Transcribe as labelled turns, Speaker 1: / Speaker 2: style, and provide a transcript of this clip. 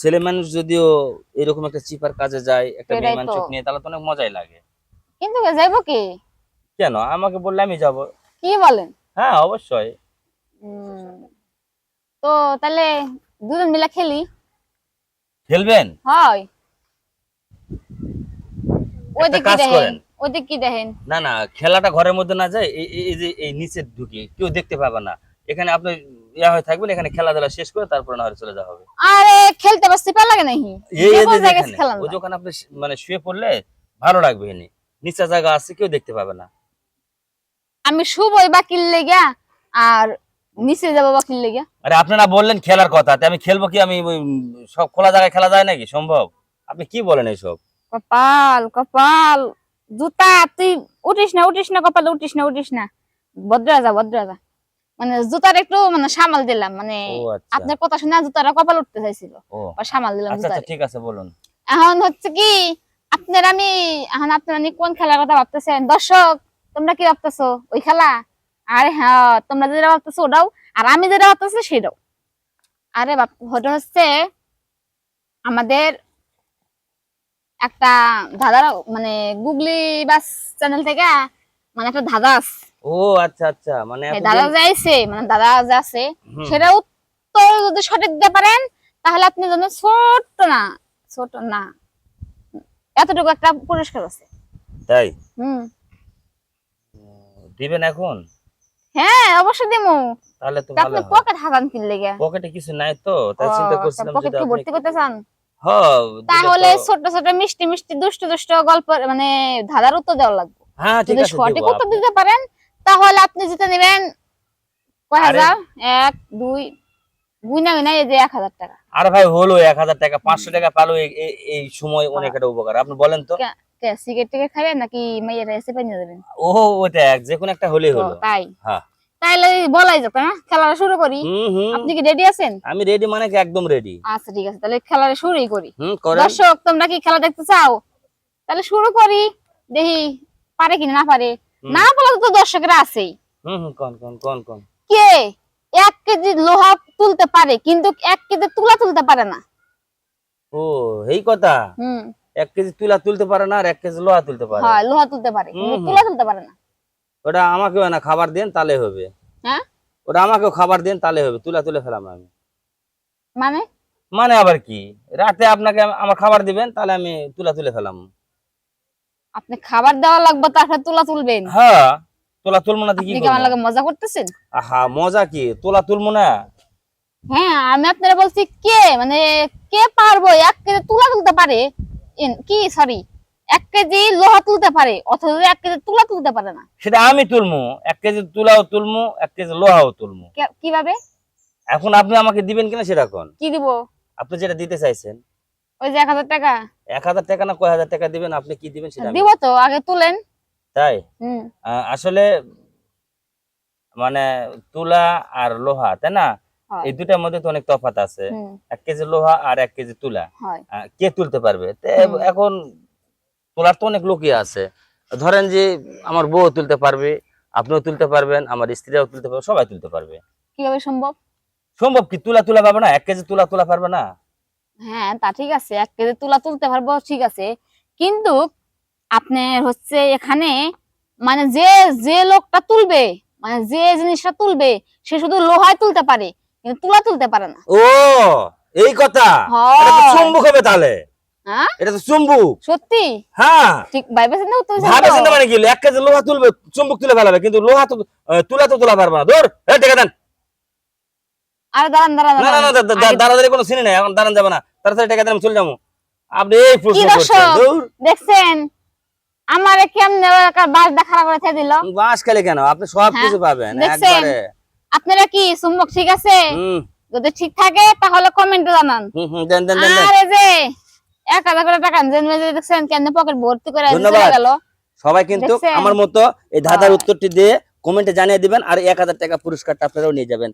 Speaker 1: ছেলে মানুষ যদিও এরকম একটা চিপার কাজে যায় একটা মেয়ে মানুষ নিয়ে তাহলে তো অনেক মজাই লাগে।
Speaker 2: কিন্তু যাইবো কি?
Speaker 1: কেন? আমাকে বললে আমি যাব।
Speaker 2: কি বলেন?
Speaker 1: হ্যাঁ অবশ্যই।
Speaker 2: তো তাহলে দুজন মিলে খেলি।
Speaker 1: খেলবেন?
Speaker 2: হয়। ওইদিক
Speaker 1: কাজ
Speaker 2: দেখেন। ওইদিক কি দেখেন।
Speaker 1: না না খেলাটা ঘরের মধ্যে না যায় এই যে এই নিচে ঢুকি কেউ দেখতে পাবে না। এখানে আপনি ইয়া হয়ে থাকবেন এখানে খেলাধুলা শেষ করে তারপরে না চলে যাওয়া হবে।
Speaker 2: আরে খেলতে পারছি পার লাগে নাকি
Speaker 1: এই যেখানে, ওই যে আপনি মানে শুয়ে পড়লে ভালো লাগবে এনে নিচা জায়গা আছে কেউ দেখতে পাবে না।
Speaker 2: আমি শুবই বা কিনলে গিয়া আর নিচে যাব বা কিনলে গিয়া
Speaker 1: আরে আপনারা বললেন খেলার কথা আমি খেলব কি? আমি সব খোলা জায়গায় খেলা যায় নাকি? সম্ভব? আপনি কি বলেন এইসব
Speaker 2: কপাল কপাল জুতা তুই উঠিস না উঠিস না কপালে উঠিস না উঠিস না। ভদ্রা যা ভদ্রা যা মানে জুতার একটু মানে সামাল দিলাম মানে
Speaker 1: আচ্ছা।
Speaker 2: আপনার কথা শুনে জুতারা কপাল উঠতে চাইছিল। সামাল দিলাম
Speaker 1: আচ্ছা আচ্ছা ঠিক আছে বলুন।
Speaker 2: এখন হচ্ছে কি আপনার আমি এখন আপনার নি কোন খেলার কথা ভাবতেছেন? দর্শক তোমরা কি ভাবতেছো? ওই খেলা? আরে হ্যাঁ তোমরা যেটা ভাবতেছো ওটাও আর আমি যেটা ভাবতেছি সেটাও। আরে বাপ ওটা হচ্ছে আমাদের একটা দাদার মানে গুগলি বাস চ্যানেল থেকে মানে একটা দাদা আছে।
Speaker 1: ও আচ্ছা আচ্ছা। মানে
Speaker 2: দাদা যাইছে মানে দাদা যা আছে
Speaker 1: হুম,
Speaker 2: সেটা উত্তর যদি সঠিক দিতে পারেন তাহলে আপনি যেন ছোট্ট না ছোট না। এতটুকু একটা পুরস্কার আছে।
Speaker 1: তাই?
Speaker 2: হুম।
Speaker 1: দিবেন এখন?
Speaker 2: হ্যাঁ অবশ্যই দিমু।
Speaker 1: তাহলে তো ভালো
Speaker 2: আপনি পকেট হাতান কিনলে
Speaker 1: পকেটে কিছু নাই তো তাই চিন্তা করছিলাম
Speaker 2: পকেট কি ভর্তি করতে চান?
Speaker 1: হ্যাঁ
Speaker 2: তাহলে ছোট ছোট মিষ্টি মিষ্টি দুষ্ট দুষ্ট গল্প মানে ধাঁধার উত্তর দেওয়া লাগবে।
Speaker 1: হ্যাঁ ঠিক আছে
Speaker 2: সঠিক উত্তর দিতে পারেন তাহলে আপনি যেটা নেবেন কয় হাজার? এক দুই এই যে এক হাজার টাকা।
Speaker 1: আরে ভাই হলো এক হাজার টাকা পাঁচশো টাকা পালো এই- এই- এই সময় অনেক একটা উপকার। আপনি বলেন তো।
Speaker 2: সিগারেট টিকেট খাবেন নাকি মেয়েরা এসে পাই নিয়ে
Speaker 1: ও ওইটা যে কোনো একটা হলেই হলো।
Speaker 2: তাই?
Speaker 1: হ্যাঁ।
Speaker 2: তাইলে বলাই না খেলাটা শুরু করি। আপনি কি রেডি আছেন?
Speaker 1: আমি রেডি মানে কি একদম রেডি
Speaker 2: আচ্ছা ঠিক আছে তাহলে খেলাটা শুরুই করি। দর্শক তোমরা কি খেলা দেখতে চাও? তাহলে শুরু করি। দেখি পারে কিনা না পারে। না পারলে তো দর্শকরা আছেই।
Speaker 1: হুম হুম কোন কোন কোন কোন?
Speaker 2: কে? এক কেজি লোহা তুলতে পারে কিন্তু এক কেজি তুলা তুলতে পারে না।
Speaker 1: ও এই কথা?
Speaker 2: হুম।
Speaker 1: এক কেজি তুলা তুলতে পারে না আর এক কেজি লোহা তুলতে পারে।
Speaker 2: হয় লোহা তুলতে পারে কিন্তু তুলা তুলতে পারে না।
Speaker 1: ওটা আমাকেও না খাবার দেন তাহলে হবে।
Speaker 2: হ্যাঁ?
Speaker 1: ওটা আমাকেও খাবার দেন তাহলে হবে তুলা তুলে ফেলাম আমি।
Speaker 2: মানে?
Speaker 1: মানে আবার কি? রাতে আপনাকে আমার খাবার দিবেন তাহলে আমি তুলা তুলে ফেলাম।
Speaker 2: আপনি খাবার দেওয়া লাগবে তারপরে তুলা তুলবেন।
Speaker 1: হ্যাঁ তোলা তুলবো না কি
Speaker 2: আমার লাগে মজা করতেছেন?
Speaker 1: আহা মজা কি? তোলা তুলবো না?
Speaker 2: হ্যাঁ আমি আপনারা বলছি কে মানে কে পারব? এক কেজি তুলা তুলতে পারে। কি সরি এক কেজি লোহা তুলতে পারে অথচ এক কেজি তুলা তুলতে পারে না।
Speaker 1: সেটা আমি তুলমু এক কেজি তুলাও তুলমু এক কেজি লোহাও তুলমু
Speaker 2: কীভাবে?
Speaker 1: এখন আপনি আমাকে দিবেন কিনা সেটা কোন?
Speaker 2: কি দিব?
Speaker 1: আপনি যেটা দিতে চাইছেন।
Speaker 2: ওই যে এক হাজার টাকা?
Speaker 1: এক হাজার টাকা না কয় হাজার টাকা দিবেন? আপনি কি দিবেন সেটা
Speaker 2: দিব তো আগে তুলেন।
Speaker 1: তাই?
Speaker 2: হুম।
Speaker 1: আসলে মানে তুলা আর লোহা তাই না? এই দুটার মধ্যে তো অনেক তফাৎ আছে। এক কেজি লোহা আর এক কেজি তুলা। কে তুলতে পারবে? এখন তোলার তো অনেক লোকই আছে। ধরেন যে আমার বউ তুলতে পারবে আপনিও তুলতে পারবেন আমার স্ত্রীরাও তুলতে পারবে সবাই তুলতে পারবে।
Speaker 2: কীভাবে সম্ভব?
Speaker 1: সম্ভব কি? তুলা তুলা পাবে না? এক কেজি তুলা তুলা পারবে না?
Speaker 2: হ্যাঁ তা ঠিক আছে। এক কেজি তুলা তুলতে পারব ঠিক আছে। কিন্তু আপনার হচ্ছে এখানে মানে যে যে লোকটা তুলবে মানে যে জিনিসটা তুলবে সে শুধু লোহায় তুলতে পারে কিন্তু তুলা তুলতে পারে না।
Speaker 1: ও এই কথা? চুম্বুক হবে তাহলে।
Speaker 2: হ্যাঁ
Speaker 1: এটা তো চুম্বুক।
Speaker 2: সত্যি?
Speaker 1: হ্যাঁ।
Speaker 2: ঠিক
Speaker 1: ভাবে চিন্তা মানে কি এক কেজি লোহা তুলবে চুম্বুক তুলে ফেলাবে কিন্তু লোহা তো তুলা তো তোলা পারবে না। ধর এই টাকা দেন।
Speaker 2: আরে দাঁড়ান দাঁড়ান
Speaker 1: না না না
Speaker 2: দাঁড়ান।
Speaker 1: দা- দা-
Speaker 2: আগে
Speaker 1: দাঁড়াদাঁড়ি কোনো সিনে নাই এখন দাঁড়ান যাবে না। তাড়াতাড়ি টাকা দেন চলে যাব। আপনি এই প্রশ্ন করছেন
Speaker 2: দেখছেন? আমারে কেমনে বাস দেখা করে থে দিল?
Speaker 1: বাঁশ খেলে কেন? আপনি সব
Speaker 2: হ্যাঁ,
Speaker 1: কিছু পাবেন একবারে।
Speaker 2: আপনারা কি ঠিক আছে? যদি ঠিক থাকে তাহলে কমেন্টে জানান।
Speaker 1: হুম হুম দেন দেন দেন দেন।
Speaker 2: আরে যে এক হাজার করে টাকা দেখছেন কেন পকেট ভর্তি করে গেল?
Speaker 1: সবাই কিন্তু আমার মতো এই ধাঁধার উত্তরটি দিয়ে কমেন্টে জানিয়ে দিবেন আর এক হাজার টাকা পুরস্কারটা আপনারাও নিয়ে যাবেন।